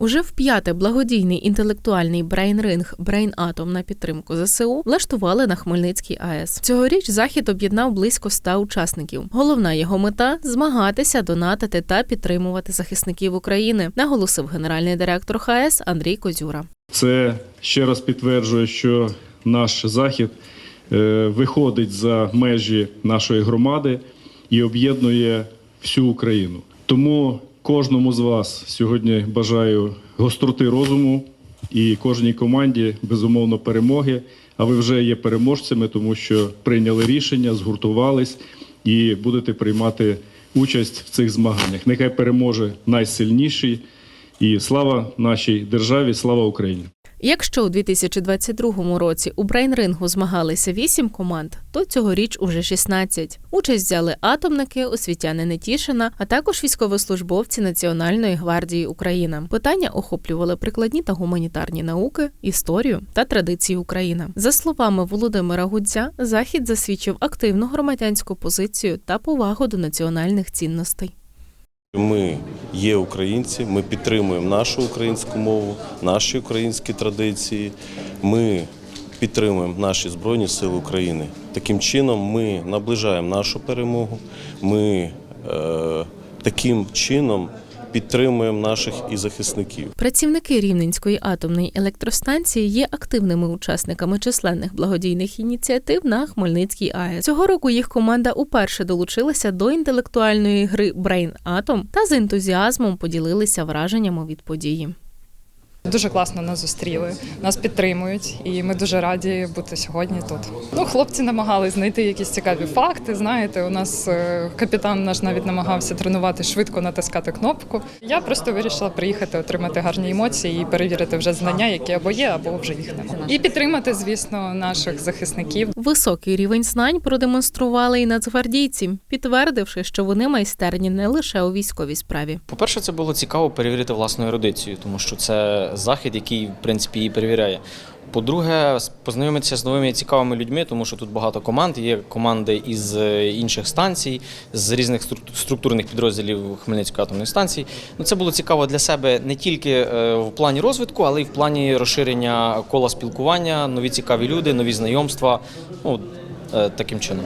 Уже вп'яте благодійний інтелектуальний брейн-ринг Брейн Атом на підтримку ЗСУ влаштували на Хмельницькій АЕС. Цьогоріч захід об'єднав близько ста учасників. Головна його мета змагатися, донатити та підтримувати захисників України, наголосив генеральний директор ХАЕС Андрій Козюра. Це ще раз підтверджує, що наш захід е, виходить за межі нашої громади і об'єднує всю Україну. Тому кожному з вас сьогодні бажаю гостроти розуму і кожній команді безумовно перемоги. А ви вже є переможцями, тому що прийняли рішення, згуртувались і будете приймати участь в цих змаганнях. Нехай переможе найсильніший. І слава нашій державі, слава Україні. Якщо у 2022 році у брейн-рингу змагалися 8 команд, то цьогоріч уже 16. Участь взяли атомники, освітяни Нетішина, а також військовослужбовці Національної гвардії України. Питання охоплювали прикладні та гуманітарні науки, історію та традиції України. За словами Володимира Гудзя, захід засвідчив активну громадянську позицію та повагу до національних цінностей. Ми є українці, ми підтримуємо нашу українську мову, наші українські традиції. Ми підтримуємо наші Збройні Сили України. Таким чином ми наближаємо нашу перемогу. Ми е, таким чином підтримуємо наших і захисників. Працівники Рівненської атомної електростанції є активними учасниками численних благодійних ініціатив на Хмельницькій АЕС. Цього року їх команда уперше долучилася до інтелектуальної гри Брейн Атом та з ентузіазмом поділилися враженнями від події. Дуже класно нас зустріли, нас підтримують, і ми дуже раді бути сьогодні тут. Ну, хлопці намагались знайти якісь цікаві факти. Знаєте, у нас е, капітан наш навіть намагався тренувати швидко натискати кнопку. Я просто вирішила приїхати, отримати гарні емоції і перевірити вже знання, які або є, або вже їх немає. І підтримати, звісно, наших захисників. Високий рівень знань продемонстрували і нацгвардійці, підтвердивши, що вони майстерні не лише у військовій справі. По-перше, це було цікаво перевірити власну ерудицію, тому що це захід, який в принципі її перевіряє. По-друге, познайомитися з новими цікавими людьми, тому що тут багато команд. Є команди із е, інших станцій, з різних структурних підрозділів Хмельницької атомної станції. Ну, це було цікаво для себе не тільки е, в плані розвитку, але й в плані розширення кола спілкування, нові цікаві люди, нові знайомства. Ну, е, таким чином.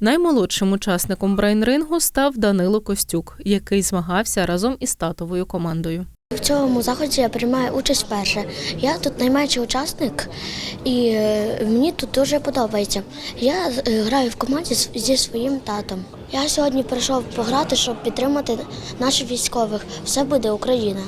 Наймолодшим учасником брейн-рингу став Данило Костюк, який змагався разом із татовою командою. В цьому заході я приймаю участь вперше. Я тут найменший учасник, і е, мені тут дуже подобається. Я е, граю в команді зі своїм татом. Я сьогодні прийшов пограти, щоб підтримати наших військових. Все буде Україна.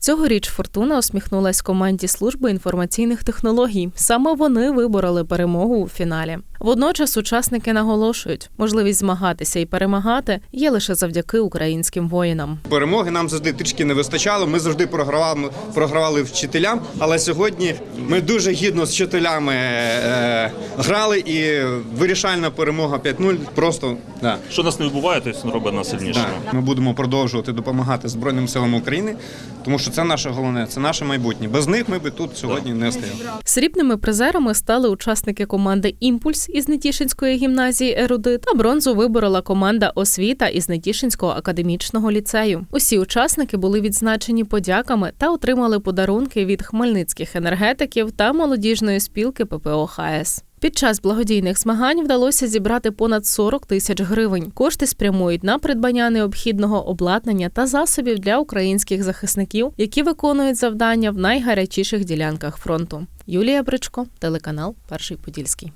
Цьогоріч Фортуна усміхнулась команді служби інформаційних технологій. Саме вони вибороли перемогу у фіналі. Водночас учасники наголошують, можливість змагатися і перемагати є лише завдяки українським воїнам. Перемоги нам завжди трішки не вистачало. Ми завжди програвали, програвали вчителям. Але сьогодні ми дуже гідно з вчителями е, грали і вирішальна перемога 5-0. Просто да, Що нас не відбуває, то робить нас сильнішими. да. ми будемо продовжувати допомагати Збройним силам України, тому що це наше головне, це наше майбутнє. Без них ми би тут сьогодні не стояли. Срібними призерами стали учасники команди Імпульс із Нетішинської гімназії Ерудит, а бронзу виборола команда Освіта із Нетішинського академічного ліцею. Усі учасники були відзначені подяками та отримали подарунки від хмельницьких енергетиків та молодіжної спілки ППО ХАЕС. Під час благодійних змагань вдалося зібрати понад 40 тисяч гривень. Кошти спрямують на придбання необхідного обладнання та засобів для українських захисників, які виконують завдання в найгарячіших ділянках фронту. Юлія Бричко, телеканал Перший Подільський.